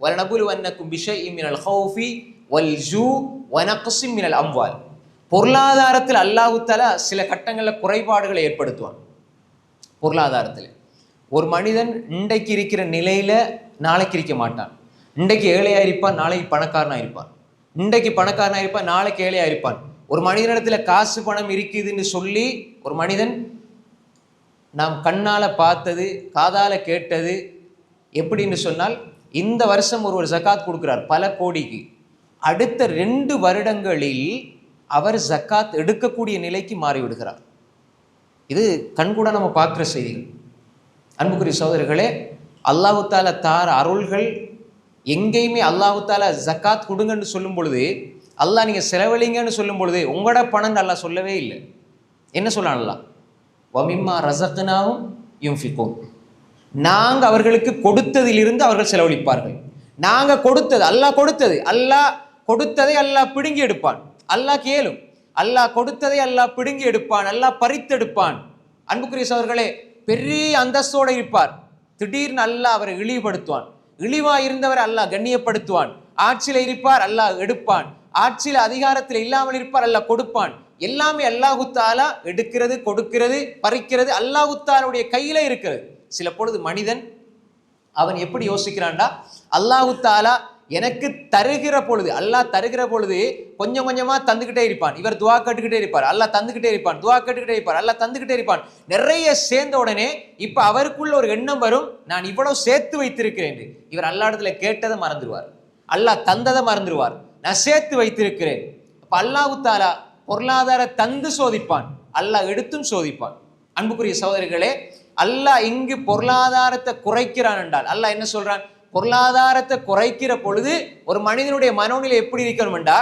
வலனபுலுவன்னக்கும் பிஷைஇம் மினல் ஹௌஃபி வல் ஜூ வனக்ஸிம் மினல் அம்வால் பொருளாதாரத்தில் அல்லாஹுத்தால சில கட்டங்களில் குறைபாடுகளை ஏற்படுத்துவான். பொருளாதாரத்தில். ஒரு மனிதன் இன்றைக்கு இருக்கிற நிலையில நாளைக்கு இருக்க மாட்டான். இன்றைக்கு ஏழையா இருப்பான் நாளைக்கு பணக்காரனா இருப்பான். இன்றைக்கு பணக்காரனா இருப்பான் நாளைக்கு ஏழையா இருப்பான். ஒரு மனிதனிடத்துல காசு பணம் இருக்குதுன்னு சொல்லி ஒரு மனிதன் நாம் கண்ணால பார்த்தது காதால கேட்டது எப்படின்னு சொன்னால் இந்த வருஷம் ஒரு ஒரு ஜக்காத் கொடுக்குறார் பல கோடிக்கு. அடுத்த ரெண்டு வருடங்களில் அவர் ஜக்காத் எடுக்கக்கூடிய நிலைக்கு மாறிவிடுகிறார். இது கண்கூட நம்ம பார்க்குற செய்திகள். அன்புக்குரிய சகோதரர்களே அல்லாஹு தாலா தார் அருள்கள் எங்கேயுமே அல்லாஹு ஜக்காத் கொடுங்கன்னு சொல்லும் பொழுது அல்லாஹ் நீங்கள் செலவழிங்கன்னு சொல்லும் பொழுது உங்களோட பணம் அல்லாஹ் சொல்லவே இல்லை. என்ன சொல்லலாம் அல்லாஹ்? வமிம்மா யும் யும்ஃபிகூன் நாங்கள் அவர்களுக்கு கொடுத்ததிலிருந்து அவர்கள் செலவழிப்பார்கள். நாங்கள் கொடுத்தது அல்லாஹ் கொடுத்தது. அல்லாஹ் கொடுத்ததை அல்லாஹ் பிடுங்கி எடுப்பான். அல்லாஹ் கேளும். அல்லாஹ் கொடுத்ததை அல்லாஹ் பிடுங்கி எடுப்பான். அல்லாஹ் பறித்தெடுப்பான். அன்புக்குரிய அவர்களே பெரிய அந்தஸ்தோடு இருப்பார். திடீர்னு அல்லாஹ் அவரை இழிவுபடுத்துவான். இழிவா இருந்தவர் அல்லாஹ் கண்ணியப்படுத்துவான். ஆட்சியில் இருப்பார் அல்லாஹ் எடுப்பான். ஆட்சியில் அதிகாரத்தில் இல்லாமல் இருப்பார் அல்லாஹ் கொடுப்பான். எல்லாமே அல்லாஹுத்தாலா எடுக்கிறது கொடுக்கிறது பறிக்கிறது அல்லாஹுத்தாலுடைய கையில் கையில இருக்கிறது. சில பொழுது மனிதன் அவன் எப்படி யோசிக்கிறான்டா? அல்லாஹு தாலா எனக்கு தருகிற பொழுது அல்லாஹ் தருகிற பொழுது கொஞ்சம் கொஞ்சமாக தந்துக்கிட்டே இருப்பான். இவர் துவா கட்டுக்கிட்டே இருப்பார். அல்லாஹ் தந்துக்கிட்டே இருப்பான். துவா கட்டுக்கிட்டே இருப்பார். அல்லாஹ் தந்துக்கிட்டே இருப்பான். நிறைய சேர்ந்த உடனே இப்போ அவருக்குள்ள ஒரு எண்ணம் வரும். நான் இவ்வளோ சேர்த்து வைத்திருக்கிறேன் இவர் இவர் இடத்துல கேட்டதை மறந்துடுவார் அல்லாஹ் தந்ததை மறந்துடுவார் நான் சேர்த்து வைத்திருக்கிறேன். அப்போ அல்லாஹு தாலா பொருளாதார தந்து சோதிப்பான். அல்லாஹ் எடுத்தும் சோதிப்பான். அன்புக்குரிய சகோதரிகளே அல்லாஹ் இங்கு பொருளாதாரத்தை குறைக்கிறான் என்றால் அல்லாஹ் என்ன சொல்றான்? பொருளாதாரத்தை குறைக்கிற பொழுது ஒரு மனிதனுடைய மனோநிலை எப்படி இருக்கணும்டா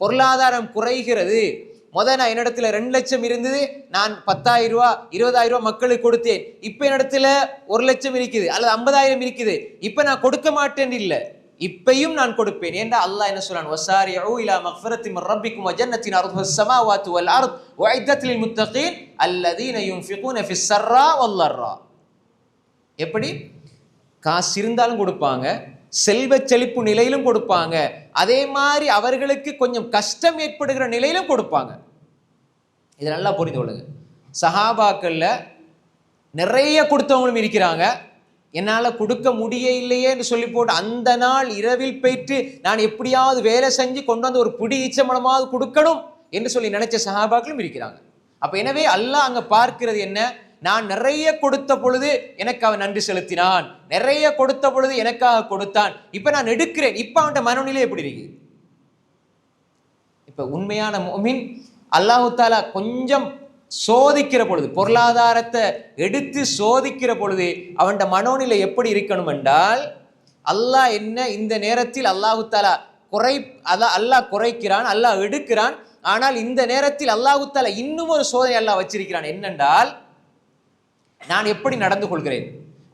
பொருளாதாரம் குறைகிறது. முத நான் என்னிடத்துல ரெண்டு லட்சம் இருந்தது நான் பத்தாயிரம் ரூபா இருபதாயிரம் ரூபா மக்களுக்கு கொடுத்தேன். இப்போ என்னிடத்துல ஒரு லட்சம் இருக்குது அல்லது ஐம்பதாயிரம் இருக்குது. இப்போ நான் கொடுக்க மாட்டேன் இல்லை. இப்பையும் நான் கொடுப்பேன். ஏன்டா அல்லாஹ் என்ன சொல்றான்? வசாரிஉ இலா மக்ஃபிரத்தி மின் ரப்பிக்கும் வஜன்னத்தின் அர்துஹு சமாவாத்து வல் அருத் வைத்தத்தில் முத்தகீன் அல்லதீன யுன்ஃபிகூன ஃபிஸ் ஸர்ரா எப்படி? காசு இருந்தாலும் கொடுப்பாங்க செல்வ செழிப்பு நிலையிலும் கொடுப்பாங்க அதே மாதிரி அவர்களுக்கு கொஞ்சம் கஷ்டம் ஏற்படுகிற நிலையிலும் கொடுப்பாங்க. இது நல்லா புரிந்து கொள்ளுங்க. சஹாபாக்கள்ல நிறைய கொடுத்தவங்களும் இருக்கிறாங்க. என்னால் கொடுக்க முடியலையே என்று சொல்லி போட்டு அந்த நாள் இரவில் போயிட்டு நான் எப்படியாவது வேலை செஞ்சு கொண்டு வந்து ஒரு பிடி ஈச்சமலமாவது கொடுக்கணும் என்று சொல்லி நினைச்ச சஹாபாக்களும் இருக்கிறாங்க. அப்ப எனவே அல்லாஹ் அங்க பார்க்கிறது என்ன? நான் நிறைய கொடுத்த பொழுது எனக்கு அவன் நன்றி செலுத்தினான். நிறைய கொடுத்த பொழுது எனக்காக கொடுத்தான். இப்ப நான் எடுக்கிறேன். இப்ப அவன் மனநிலை எப்படி இருக்குது இப்ப உண்மையான மோமின் அல்லாஹு தாலா கொஞ்சம் சோதிக்கிற பொழுது பொருளாதாரத்தை எடுத்து சோதிக்கிற பொழுது அவன் மனோநிலை எப்படி இருக்கணும் என்றால் அல்லாஹ் என்ன இந்த நேரத்தில் அல்லாஹு தாலா குறை அதான் அல்லாஹ் குறைக்கிறான் அல்லாஹ் எடுக்கிறான் ஆனால் இந்த நேரத்தில் அல்லாஹுத்தால இன்னும் ஒரு சோதனை அல்லாஹ் வச்சிருக்கிறான். என்னென்றால் நான் எப்படி நடந்து கொள்கிறேன்?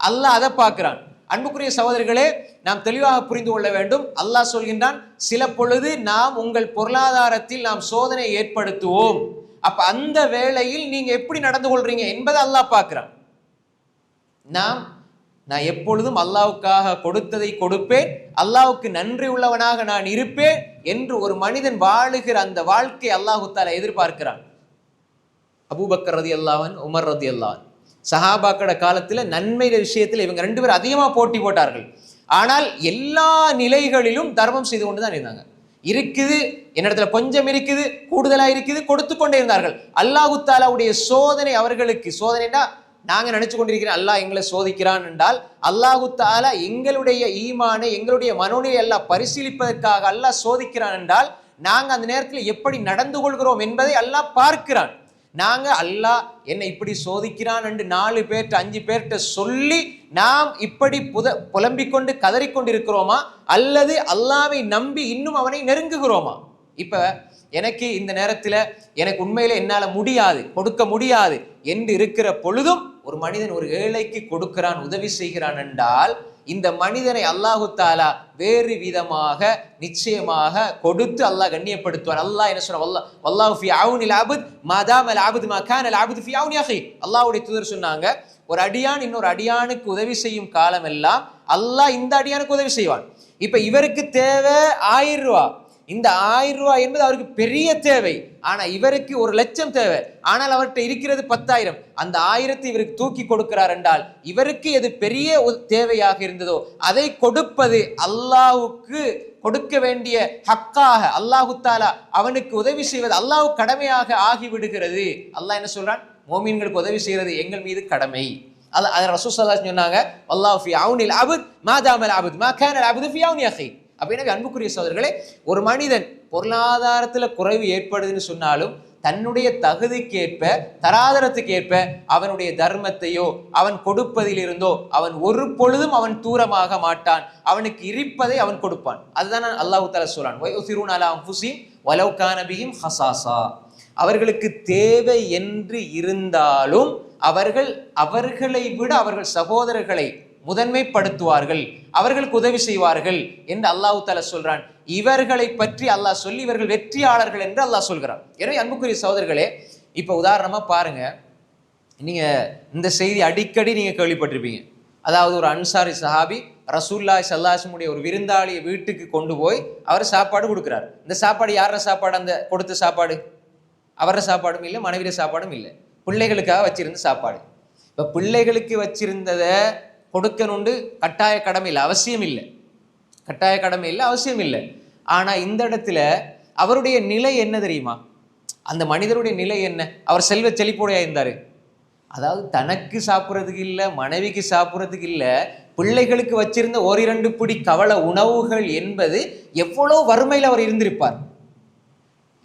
அல்லாஹ் அதை பார்க்கிறான். அன்புக்குரிய சகோதரர்களே நாம் தெளிவாக புரிந்து கொள்ள வேண்டும். அல்லாஹ் சொல்கின்றான் சில பொழுது நாம் உங்கள் பொருளாதாரத்தில் நாம் சோதனை ஏற்படுத்துவோம். அப்ப அந்த வேளையில் நீங்க எப்படி நடந்து கொள்றீங்க? என்பதை அல்லாஹ் பார்க்கிறான். நாம் நான் எப்பொழுதும் அல்லாவுக்காக கொடுத்ததை கொடுப்பேன். அல்லாவுக்கு நன்றி உள்ளவனாக நான் இருப்பேன் என்று ஒரு மனிதன் வாழுகிற அந்த வாழ்க்கை அல்லாஹு எதிர்பார்க்கிறான். அபூபக்கர் ரதி அல்லாவன் உமர் ரதி அல்லாவன் சஹாபாக்கட காலத்தில் நன்மை விஷயத்தில் இவங்க ரெண்டு பேரும் அதிகமாக போட்டி போட்டார்கள். ஆனால் எல்லா நிலைகளிலும் தர்மம் செய்து கொண்டு தான் இருந்தாங்க. இருக்குது என்னிடத்துல கொஞ்சம் இருக்குது கூடுதலாக இருக்குது கொடுத்து கொண்டே இருந்தார்கள். அல்லாஹு தாலாவுடைய சோதனை அவர்களுக்கு. சோதனைனா நாங்கள் நினச்சி கொண்டிருக்கிற அல்லாஹ் எங்களை சோதிக்கிறான் என்றால் அல்லாஹு தாலா எங்களுடைய ஈமானை எங்களுடைய மனோநிலை எல்லாம் பரிசீலிப்பதற்காக அல்லாஹ் சோதிக்கிறான் என்றால் நாங்கள் அந்த நேரத்தில் எப்படி நடந்து கொள்கிறோம் என்பதை அல்லாஹ் பார்க்கிறான். நாங்கள் அல்லாஹ் என்னை இப்படி சோதிக்கிறான் என்று நாலு பேர்கிட்ட அஞ்சு பேர்கிட்ட சொல்லி நாம் இப்படி புத புலம்பிக் கொண்டு கதறிக்கொண்டிருக்கிறோமா? அல்லது அல்லாவை நம்பி இன்னும் அவனை நெருங்குகிறோமா? இப்போ எனக்கு இந்த நேரத்தில் எனக்கு உண்மையில் என்னால் முடியாது கொடுக்க முடியாது என்று இருக்கிற பொழுதும் ஒரு மனிதன் ஒரு ஏழைக்கு கொடுக்கிறான் உதவி செய்கிறான் என்றால் இந்த மனிதனை அல்லாஹு தாலா வேறு விதமாக நிச்சயமாக கொடுத்து அல்லாஹ் கண்ணியப்படுத்துவார் அல்லாஹ் என்ன சொன்ன வல்லா வல்லாஹு ஃபி அவுனில் அபுத் மாதாம் அல் அபுத் மகான் அல் அபுத் ஃபி அவுனி அஹி. அல்லாஹ்வுடைய தூதர் சொன்னாங்க ஒரு அடியான் இன்னொரு அடியானுக்கு உதவி செய்யும் காலம் எல்லாம் அல்லாஹ் இந்த அடியானுக்கு உதவி செய்வான். இப்ப இவருக்கு தேவை ஆயிரம் ரூபா. இந்த ஆயிரம் ரூபாய் என்பது அவருக்கு பெரிய தேவை. ஆனா இவருக்கு ஒரு லட்சம் தேவை. ஆனால் அவர்கிட்ட இருக்கிறது பத்தாயிரம். அந்த ஆயிரத்தை இவருக்கு தூக்கி கொடுக்கிறார் என்றால் இவருக்கு எது பெரிய தேவையாக இருந்ததோ அதை கொடுப்பது அல்லாவுக்கு கொடுக்க வேண்டிய ஹக்காக அல்லாஹு தாலா அவனுக்கு உதவி செய்வது அல்லாஹ் கடமையாக ஆகிவிடுகிறது. அல்லாஹ் என்ன சொல்றான்? மோமீன்களுக்கு உதவி செய்கிறது எங்கள் மீது கடமை. அது அது ரசூசல்லா சொன்னாங்க அல்லாஹ் ஃபி அவுனில் அபுத் மா தாமல் அபுத் மா கேனல் அபுத் ஃபி அவுனி அஹி. அப்படின்னா அன்புக்குரிய சோதர்களே ஒரு மனிதன் பொருளாதாரத்தில் குறைவு ஏற்படுதுன்னு சொன்னாலும் தன்னுடைய தகுதிக்கேற்ப தராதரத்துக்கேற்ப அவனுடைய தர்மத்தையோ அவன் கொடுப்பதிலிருந்தோ அவன் ஒரு பொழுதும் அவன் தூரமாக மாட்டான். அவனுக்கு இருப்பதை அவன் கொடுப்பான். அதுதான் அல்லாஹு தாலா சொல்றான். வயுசிரூன் அலா அன்ஃபுஸிஹிம் ஹசாசா அவர்களுக்கு தேவை என்று இருந்தாலும் அவர்கள் அவர்களை விட அவர்கள் சகோதரர்களை முதன்மைப்படுத்துவார்கள். அவர்களுக்கு உதவி செய்வார்கள் என்று அல்லாஹு தாலா சொல்றான். இவர்களை பற்றி அல்லாஹ் சொல்லி இவர்கள் வெற்றியாளர்கள் என்று அல்லாஹ் சொல்கிறான். எனவே அன்புக்குரிய சகோதரர்களே இப்ப உதாரணமா பாருங்க. நீங்க இந்த செய்தி அடிக்கடி நீங்க கேள்விப்பட்டிருப்பீங்க. அதாவது ஒரு அன்சாரி சஹாபி ரசூல்லா சல்லாசமுடைய ஒரு விருந்தாளியை வீட்டுக்கு கொண்டு போய் அவர் சாப்பாடு கொடுக்குறார். இந்த சாப்பாடு யார சாப்பாடு? அந்த கொடுத்த சாப்பாடு? அவர சாப்பாடும் இல்லை மனைவிட சாப்பாடும் இல்லை. பிள்ளைகளுக்காக வச்சிருந்த சாப்பாடு. இப்போ பிள்ளைகளுக்கு வச்சிருந்ததை கொடுக்கணுண்டு கட்டாய கடமை இல்லை அவசியம் இல்லை கட்டாய கடமை இல்லை அவசியம் இல்லை ஆனால் இந்த இடத்துல அவருடைய நிலை என்ன தெரியுமா? அந்த மனிதருடைய நிலை என்ன? அவர் செல்வ செழிப்போடையாக இருந்தார். அதாவது தனக்கு சாப்பிட்றதுக்கு இல்லை மனைவிக்கு சாப்பிட்றதுக்கு இல்லை பிள்ளைகளுக்கு வச்சிருந்த ஓரிரண்டு பிடி கவலை உணவுகள் என்பது எவ்வளோ வறுமையில் அவர் இருந்திருப்பார்.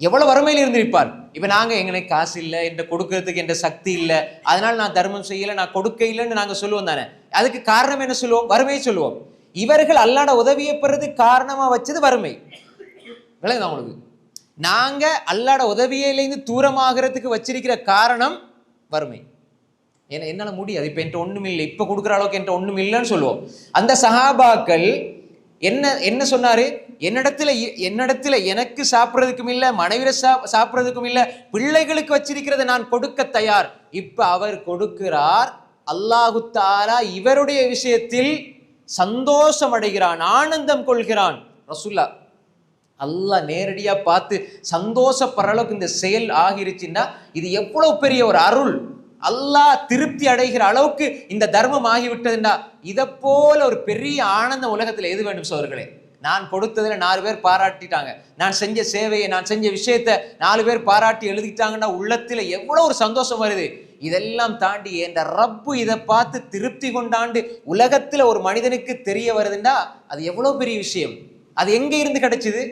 எவ்வளோ வறுமையில் இருந்திருப்பார். இப்போ நாங்கள் எங்களுக்கு காசு இல்லை என்கிட்ட கொடுக்கறதுக்கு என்ற சக்தி இல்லை அதனால் நான் தர்மம் செய்யலை நான் கொடுக்க இல்லைன்னு நாங்கள் சொல்லுவோம் தானே. அதுக்கு காரணம் என்ன சொல்லுவோம்? வறுமையை சொல்லுவோம். இவர்கள் அல்லாட உதவியை பெறது காரணமாக வச்சது வறுமை. விளங்குதான் உங்களுக்கு? நாங்கள் அல்லாட உதவியிலேருந்து தூரமாகிறதுக்கு வச்சிருக்கிற காரணம் வறுமை. ஏன்னா என்னால் முடியாது. இப்போ என்கிட்ட ஒன்றும் இல்லை இப்போ கொடுக்குற அளவுக்கு என்கிட்ட ஒன்றும் இல்லைன்னு சொல்லுவோம். அந்த சஹாபாக்கள் என்ன என்ன சொன்னார்? என்னிடத்துல என்னிடத்துல எனக்கு சாப்பிட்றதுக்கும் இல்லை மனைவிட சா சாப்பிட்றதுக்கும் இல்லை பிள்ளைகளுக்கு வச்சிருக்கிறத நான் கொடுக்க தயார். இப்போ அவர் கொடுக்கிறார் அல்லாஹு தாலா இவருடைய விஷயத்தில் சந்தோஷம் அடைகிறான் ஆனந்தம் கொள்கிறான். ரசுல்லா அல்லாஹ் நேரடியாக பார்த்து சந்தோஷப்படுற அளவுக்கு இந்த செயல் ஆகிருச்சுன்னா இது எவ்வளோ பெரிய ஒரு அருள். அல்லாஹ் திருப்தி அடைகிற அளவுக்கு இந்த தர்மம் ஆகிவிட்டதுன்னா இதை போல ஒரு பெரிய ஆனந்தம் உலகத்தில் எது வேண்டும் சோர்களே? நான் கொடுத்ததில் நாலு பேர் பாராட்டிட்டாங்க. நான் செஞ்ச சேவையை நான் செஞ்ச விஷயத்த நாலு பேர் பாராட்டி எழுதிட்டாங்கன்னா உள்ளத்தில் எவ்வளோ ஒரு சந்தோஷம் வருது. இதெல்லாம் தாண்டி என்ற ரப்பு இதை பார்த்து திருப்தி கொண்டாண்டு உலகத்தில் ஒரு மனிதனுக்கு தெரிய வருதுன்னா அது எவ்வளோ பெரிய விஷயம். அது எங்கே இருந்து கிடைச்சிது?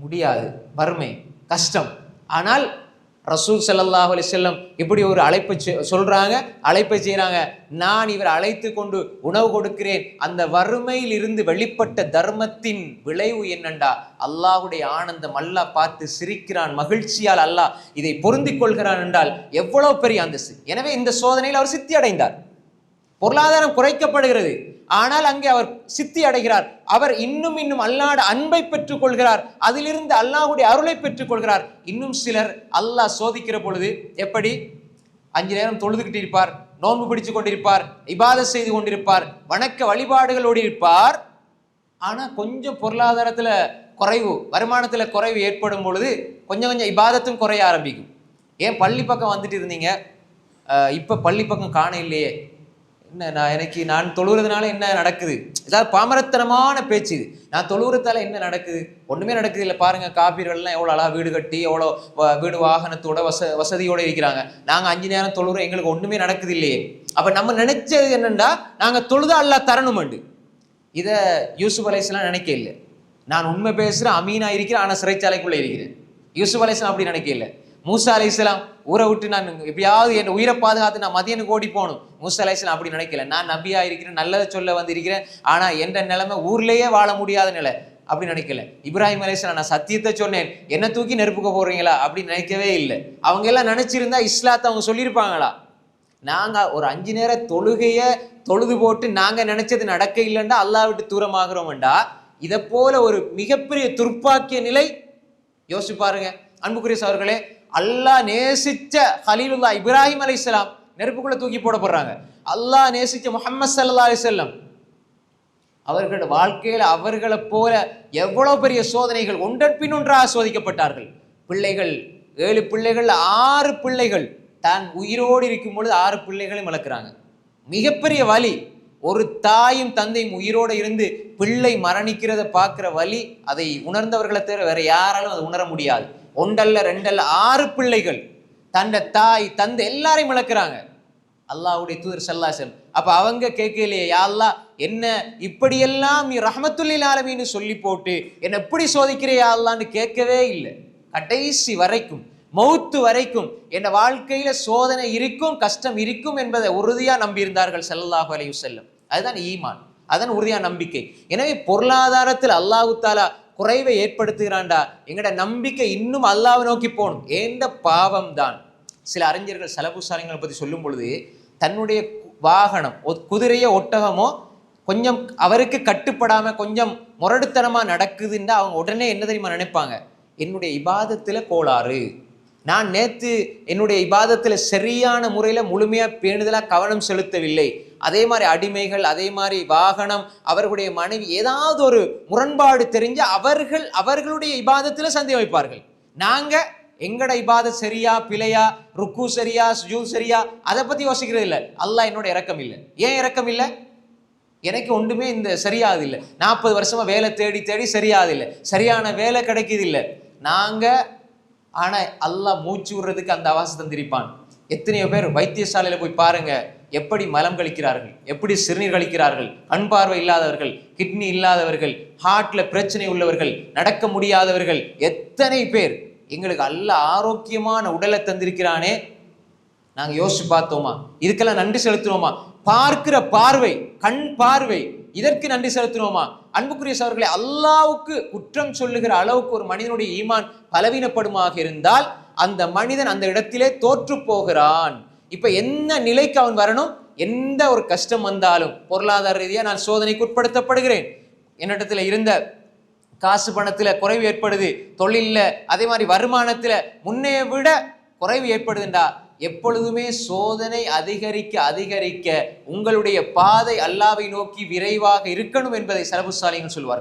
முடியாது. வறுமை கஷ்டம். ஆனால் ரசூல் ஸல்லல்லாஹு அலி செல்லம் இப்படி ஒரு அழைப்பை செ- சொல்றாங்க அழைப்பை செய்கிறாங்க நான் இவர் அழைத்து கொண்டு உணவு கொடுக்கிறேன். அந்த வறுமையில் இருந்து வெளிப்பட்ட தர்மத்தின் விளைவு என்னண்டா? அல்லாஹுடைய ஆனந்தம் அல்லாஹ் பார்த்து சிரிக்கிறான் மகிழ்ச்சியால் அல்லாஹ் இதை பொருந்திக் கொள்கிறான் என்றால் எவ்வளவு பெரிய அந்தஸ்து? எனவே இந்த சோதனையில் அவர் சித்தி அடைந்தார் பொருளாதாரம் குறைக்கப்படுகிறது. ஆனால் அங்கே அவர் சித்தி அடைகிறார். அவர் இன்னும் இன்னும் அல்லாட அன்பை பெற்றுக் கொள்கிறார் அதிலிருந்து அல்லாஹுடைய அருளை பெற்றுக் கொள்கிறார் இன்னும் சிலர் அல்லாஹ் சோதிக்கிற பொழுது எப்படி? அஞ்சு நேரம் தொழுதுகிட்டு இருப்பார் நோன்பு பிடிச்சு கொண்டிருப்பார் இபாத செய்து கொண்டிருப்பார் வணக்க வழிபாடுகளோடு இருப்பார். ஆனால் கொஞ்சம் பொருளாதாரத்தில் குறைவு வருமானத்தில் குறைவு ஏற்படும் பொழுது கொஞ்சம் கொஞ்சம் இபாதத்தும் குறைய ஆரம்பிக்கும். ஏன் பள்ளி பக்கம் வந்துட்டு இருந்தீங்க? இப்போ பள்ளி பக்கம் காண இல்லையே. என்ன நான் எனக்கு நான் தொழுகிறதுனால என்ன நடக்குது? ஏதாவது பாமரத்தனமான பேச்சு இது. நான் தொழுகிறதால என்ன நடக்குது? ஒன்றுமே நடக்குது இல்லை. பாருங்க காப்பீர்கள்லாம் எவ்வளோ அழகாக வீடு கட்டி எவ்வளோ வீடு வாகனத்தோட வச வசதியோடு இருக்கிறாங்க. நாங்கள் அஞ்சு நேரம் தொழுகிறோம் எங்களுக்கு ஒன்றுமே நடக்குது இல்லையே. அப்போ நம்ம நினைச்சது என்னென்னா நாங்கள் தொழுதா அல்லாஹ் தரணுமெண்டு. இதை யூசுப் அலைஸ்லாம் நினைக்க இல்லை. நான் உண்மை பேசுகிறேன் அமீனாக இருக்கிறேன் ஆனால் சிறைச்சாலைக்குள்ளே இருக்கிறேன். யூசுப் அலைஸ்லாம் அப்படி நினைக்க இல்லை. மூசா அலைஸ்லாம் ஊரை விட்டு நான் எப்படியாவது என் உயிரை பாதுகாத்து நான் மதியனுக்கு ஓடி போகணும். மூசா அலைஸ்லாம் அப்படி நினைக்கல. நான் நம்பியா இருக்கிறேன் நல்லதை சொல்ல வந்திருக்கிறேன். ஆனால் என்ற நிலைமை ஊர்லயே வாழ முடியாத நிலை. அப்படி நினைக்கல. இப்ராஹிம் அலைஸ்லாம் நான் சத்தியத்தை சொன்னேன். என்ன தூக்கி நெருப்புக்க போறீங்களா அப்படின்னு நினைக்கவே இல்லை. அவங்க எல்லாம் நினைச்சிருந்தா இஸ்லாத்தை அவங்க சொல்லியிருப்பாங்களா? நாங்க ஒரு அஞ்சு நேர தொழுகைய தொழுது போட்டு நாங்க நினைச்சது நடக்க இல்லைண்டா அல்லாஹ் விட்டு தூரமாகிறோம்டா. இதை போல ஒரு மிகப்பெரிய துர்ப்பாக்கிய நிலை. யோசிச்சு பாருங்க. அன்புக்குரிய அவர்களே அல்லாஹ் நேசிச்ச ஹலீலுல்லா இப்ராஹிம் அலைஹிஸ்ஸலாம் நெருப்புக்குள்ள தூக்கி போடப்படுறாங்க அல்லாஹ் நேசிச்ச முகமது சல்லா அலைஹி செல்லம் அவர்களோட வாழ்க்கையில அவர்களை போல எவ்வளோ பெரிய சோதனைகள் ஒன்றன் பின் ஒன்றாக சோதிக்கப்பட்டார்கள். பிள்ளைகள் ஏழு பிள்ளைகள் ஆறு பிள்ளைகள் தான் உயிரோடு இருக்கும் பொழுது ஆறு பிள்ளைகளையும் வளர்க்குறாங்க. மிகப்பெரிய வலி ஒரு தாயும் தந்தையும் உயிரோடு இருந்து பிள்ளை மரணிக்கிறத பார்க்குற வலி அதை உணர்ந்தவர்களை தவிர வேற யாராலும் அதை உணர முடியாது. ஒன்றல்ல ரெண்டல்ல ஆறு பிள்ளைகள் தன்னை தாய் தந்தை எல்லாரையும் இழக்கிறாங்க அல்லாவுடைய தூதர் சல்லாசன் அப்போ அவங்க கேட்கலையே யாழ்லா என்ன இப்படியெல்லாம் நீ ரஹமத்துல்லில் ஆலமீன்னு சொல்லி போட்டு என்னை எப்படி சோதிக்கிறியா அல்லான்னு கேட்கவே இல்லை. கடைசி வரைக்கும் மௌத்து வரைக்கும் என் வாழ்க்கையில சோதனை இருக்கும் கஷ்டம் இருக்கும் என்பதை உறுதியாக நம்பியிருந்தார்கள் செல்லாஹு அலைஹி செல்லும் அதுதான் ஈமான். அதான் உறுதியான நம்பிக்கை. எனவே பொருளாதாரத்தில் அல்லாஹு தாலா குறைவை ஏற்படுத்துகிறான்டா. எங்கட நம்பிக்கை இன்னும் அல்லாவை நோக்கி போகணும். ஏந்த பாவம் தான் சில அறிஞர்கள் செலவுசாலிங்களை பற்றி சொல்லும் பொழுது தன்னுடைய வாகனம் குதிரையோ ஒட்டகமோ கொஞ்சம் அவருக்கு கட்டுப்படாமல் கொஞ்சம் முரடுத்தனமாக நடக்குதுன்னா அவங்க உடனே என்ன தெரியுமா நினைப்பாங்க? என்னுடைய இபாதத்தில் கோளாறு. நான் நேற்று என்னுடைய இபாதத்தில் சரியான முறையில் முழுமையாக பேணுதலாக கவனம் செலுத்தவில்லை. அதே மாதிரி அடிமைகள் அதே மாதிரி வாகனம் அவர்களுடைய மனைவி ஏதாவது ஒரு முரண்பாடு தெரிஞ்சு அவர்கள் அவர்களுடைய இபாதத்தில் சந்தேகம் வைப்பார்கள். நாங்கள் எங்கட இபாதத் சரியா பிழையா ருக்கு சரியா சுஜூ சரியா அதை பற்றி யோசிக்கிறது இல்லை. அல்லாஹ் என்னோட இறக்கம் இல்லை. ஏன் இறக்கம் இல்லை? எனக்கு ஒன்றுமே இந்த சரியாது இல்லை. நாற்பது வருஷமாக வேலை தேடி தேடி சரியாது இல்லை. சரியான வேலை கிடைக்கிது இல்லை. நாங்கள் ஆனால் அல்லாஹ் மூச்சு விடுறதுக்கு அந்த அவகாசம் தந்திருப்பான் எத்தனையோ பேர் வைத்தியசாலையில் போய் பாருங்கள் எப்படி மலம் கழிக்கிறார்கள்? எப்படி சிறுநீர் கழிக்கிறார்கள்? கண் பார்வை இல்லாதவர்கள் கிட்னி இல்லாதவர்கள் ஹார்ட்ல பிரச்சனை உள்ளவர்கள் நடக்க முடியாதவர்கள் எத்தனை பேர்? எங்களுக்கு அல்ல ஆரோக்கியமான உடலை தந்திருக்கிறானே. நாங்க யோசிச்சு பார்த்தோமா? இதுக்கெல்லாம் நன்றி செலுத்துவோமா பார்க்கிற பார்வை கண் பார்வை இதற்கு நன்றி செலுத்தினோமா அன்புக்குரிய சவர்களே அல்லாவுக்கு குற்றம் சொல்லுகிற அளவுக்கு ஒரு மனிதனுடைய ஈமான் பலவீனப்படுமாக இருந்தால் அந்த மனிதன் அந்த இடத்திலே தோற்று போகிறான். இப்போ என்ன நிலைக்கு அவன் வரணும்? எந்த ஒரு கஷ்டம் வந்தாலும் பொருளாதார ரீதியாக நான் சோதனைக்கு உட்படுத்தப்படுகிறேன். என்னிடத்தில் இருந்த காசு பணத்தில் குறைவு ஏற்படுது தொழிலில் அதே மாதிரி வருமானத்தில் முன்னைய விட குறைவு ஏற்படுதுண்டா? எப்பொழுதுமே சோதனை அதிகரிக்க அதிகரிக்க உங்களுடைய பாதை அல்லாவை நோக்கி விரைவாக இருக்கணும் என்பதை செலவு சொல்வார்கள்.